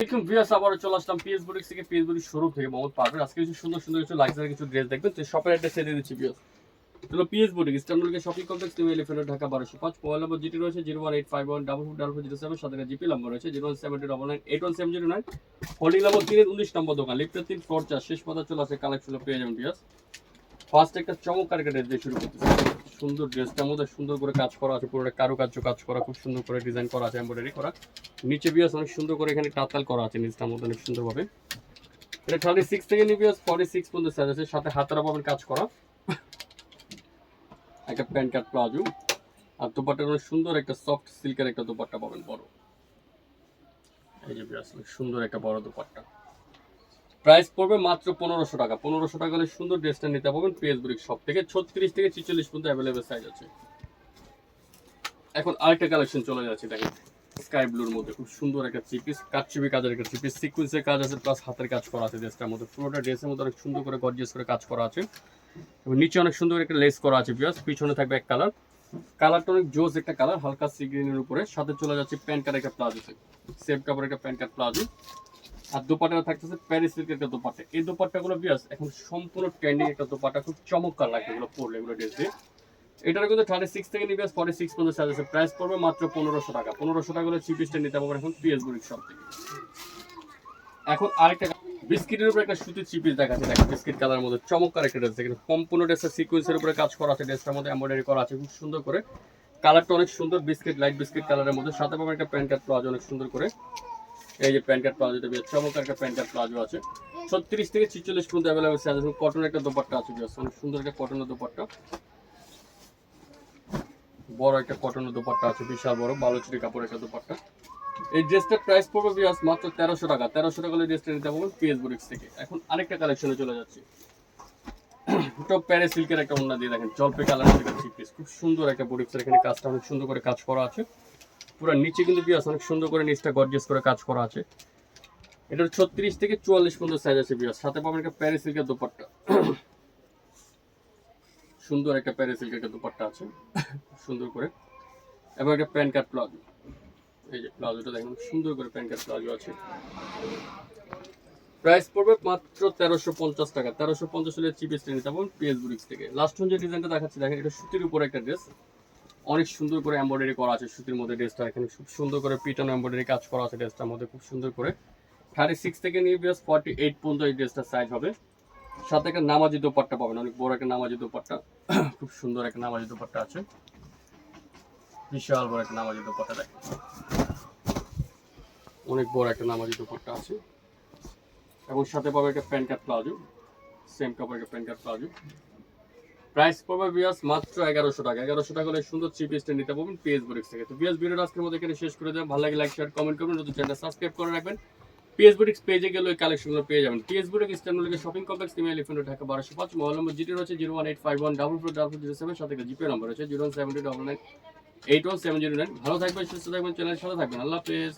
দেখুন ভিউয়ার্স চলে আসলাম পিএস থেকে। পিএস থেকে মোহাম্মদ পারভেজ। আজকে কিছু সুন্দর সুন্দর কিছু লাক্সারি কিছু ড্রেস দেখবেন। তো শপের অ্যাড্রেস দিচ্ছি চলো শপিং কমপ্লেক্স ঢাকা বারোশো পাঁচ মোবাইল নম্বর জিটি রয়েছে zero one eight five one double four double four zero seven সাথে জিপি নম্বর রয়েছে zero one seven double nine eight one seven zero nine holding number তিনের উনিশ নম্বর দোকান। লিফটের তিন ফ্লোর চার। শেষ পথে চলে আসে কালেকশন পেয়ে যাবেন ফার্স্ট একটা চমৎকার একটা ড্রেস দিয়ে শুরু করতেছি। সুন্দর ড্রেসটার মধ্যে সুন্দর করে কাজ করা আছে, পুরোটা কারুকার্য কাজ করা, খুব সুন্দর করে ডিজাইন করা আছে এমব্রয়ডারি করা। নিচে বিয়াস অনেক সুন্দর করে এখানে টাতাল করা আছে, নিচটার মধ্যে অনেক সুন্দরভাবে। এটা থার্টি সিক্স থেকে বিয়াস ফর্টি সিক্স পর্যন্ত সাইজ আছে, সাথে হাতারা পাবেন কাজ করা। একটা প্যান্ট কাট প্লাজো। আর দোপাট্টার অনেক সুন্দর একটা সফট সিল্কের একটা দোপাট্টা পাবেন, বড়। এই যে বিয়াস সুন্দর একটা বড় দোপাট্টা। প্রাইস পড়বে মাত্র পনেরোশো টাকা। পনেরোশো টাকা সুন্দর ড্রেসটা নিতে পারবেন পিএস ব্রিক সব থেকে। ছত্রিশ থেকে ছিচল্লিশ পর্যন্ত অ্যাভেলেবেল সাইজ আছে। এখন আরেকটা কালেকশন চলে যাচ্ছে, দেখেন। স্কাই ব্লুর মধ্যে খুব সুন্দর একটা চিপিস কাটচুপি কাজের একটা চিপিস সিকুয়েন্সের কাজ আছে প্লাস হাতের কাজ করা আছে ড্রেসটার মধ্যে। পুরোটা ড্রেসের মধ্যে অনেক সুন্দর করে গর্জিয়াস করে কাজ করা আছে। এবং নিচে অনেক সুন্দর একটা লেস করা আছে পিয়াস পিছনে থাকবে এক কালার কালারটা অনেক জোস একটা কালার হালকা সি গ্রিনের উপরে। সাথে চলে যাচ্ছে প্যান্ট কাট একটা প্লাজো সেফ কাপড় একটা প্যান্ট কাট প্লাজো আর দোপাট্টা থাকতেছে প্যারিস সিল্কের একটা দোপাট্টা। এই দোপাট্টাগুলো বিয়াস এখন সম্পূর্ণ ট্রেন্ডিং একটা দোপাট্টা, খুব চমৎকার লাগে এগুলো পরলে, এগুলো ড্রেস দিয়ে। এটার কিন্তু থার্টি সিক্স থেকে নিবে ফর্টি সিক্স পর্যন্ত সাইজ আছে। প্রাইস পড়বে মাত্র পনেরোশো টাকা। পনেরোশো টাকা হলে চিপিসটা নিতে পারবেন এখন পিএস বুড়ির সব থেকে। এখন আরেকটা বিস্কিটের উপরে একটা সুতির চিপিস দেখাচ্ছে। দেখেন, বিস্কিট কালার মধ্যে চমৎকার একটা ড্রেস দেখেন, সম্পূর্ণ ড্রেসের সিকুয়েন্সের উপরে কাজ করা আছে। ড্রেসটার মধ্যে এমব্রয়ডারি করা আছে, খুব সুন্দর করে। কালারটা অনেক সুন্দর বিস্কিট লাইট বিস্কিট কালারের মধ্যে। সাথে পাবেন একটা প্যান্ট কাট প্লাজো, অনেক সুন্দর করে। এই যে প্যান্ট কাট প্লাজোটা বেশ চমৎকার একটা প্যান্ট কাট প্লাজো আছে। ছত্রিশ থেকে ছিচল্লিশ পর্যন্ত অ্যাভেলেবেল আছে। কটনের একটা দোপাট্টা আছে বেশ অনেক সুন্দর একটা কটনের দোপাট্টা। বড় একটা কটনের দোপাট্টা আছে, বিশাল বড়, বালুচুরি কাপড় একটা দোপাট্টা। এই ড্রেসটার প্রাইস পড়বে বিয়াস মাত্র তেরোশো টাকা। তেরোশো টাকা ড্রেসটা নিতে পারবেন পিএস বুরিক্স থেকে। এখন আরেকটা কালেকশনে চলে যাচ্ছি। এটা প্যারে সিল্কের একটা ওন্না দিয়ে দেখেন জলপে কালার খুব সুন্দর একটা বুরিক্সের এখানে কাজটা অনেক সুন্দর করে কাজ করা আছে। পুরো নিচে কিন্তু বিয়াস অনেক সুন্দর করে নিচটা গর্জিয়াস করে কাজ করা আছে। এটার ছত্রিশ থেকে চুয়াল্লিশ পর্যন্ত সাইজ আছে বিয়াস সাথে পাবেন একটা প্যারে সিল্কের দোপাট্টা। সুন্দর একটা প্যারে সিল্কের একটা দোপাট্টা আছে। সুন্দর করে। এবং একটা প্যান্ট কাট প্লাজো। এই যে প্লাজোটা দেখুন, সুন্দর করে প্যান্ট কাট প্লাজো আছে। প্রাইস পড়বে মাত্র তেরোশো পঞ্চাশ টাকা। তেরোশো পঞ্চাশ হলে চিপেস্ট নিতে পারবেন পিএস বুরিক্স থেকে। লাস্ট যে ডিজাইনটা দেখাচ্ছি, দেখেন এটা সুতির উপর একটা ড্রেস অনেক সুন্দর করে এমব্রয়ডারি করা আছে সুতির মধ্যে ড্রেসটা। এখানে খুব সুন্দর করে পিটানো এমব্রয়ডারি কাজ করা আছে ড্রেসটার মধ্যে, খুব সুন্দর করে। থার্টি সিক্স থেকে নিয়ে বিয়াস ফর্টি এইট পর্যন্ত এই ড্রেসটার সাইজ হবে। সাথে একটা নামাজি দোপাট্টা পাবেন, অনেক বড় একটা নামাজি দোপাট্টা। খুব সুন্দর একটা নামাজি দোপাট্টা আছে। বিশাল বড় একটা নামাজি দোপাট্টা দেখেন অনেক বড় একটা নামাজি দোপাট্টা আছে। এবং সাথে পাবে একটা প্যান্ট কাট প্লাজো। সেম কাপড় একটা প্যান্ট কাট প্লাজো। প্রাইস পড়বে বিয়াস মাত্র এগারোশো টাকা। এগারোশো টাকা হলে সুন্দর চিপ এসটা নিতে পারবেন পিএস বুটিক্স থেকে। তো বিয়াস ভিডিওটা আজকের মধ্যে এখানে শেষ করে দেবেন ভালো লাগে লাইক শেয়ার কমেন্ট করবেন। নতুন চ্যানেল সাবস্ক্রাইব করে রাখবেন। পিএস বুটিক্স পেজে গেলে ওই কালেকশনগুলো পেয়ে যাবেন। পিএস বুটিক্স ইস্টার্নবুলিকে শপিং কমপ্লেক্স নিমে এলিফেন্ট ঢাকা বারোশো পাঁচ। মোবাইল নম্বর জিটি রয়েছে zero one eight five one double four double zero seven. সাথে জিপে নম্বর রয়েছে zero one seven two double nine eight one seven zero nine. ভালো থাকবেন, সুস্থ থাকবেন, চ্যানেলের সাথে থাকবেন। আল্লাহ হাফেজ।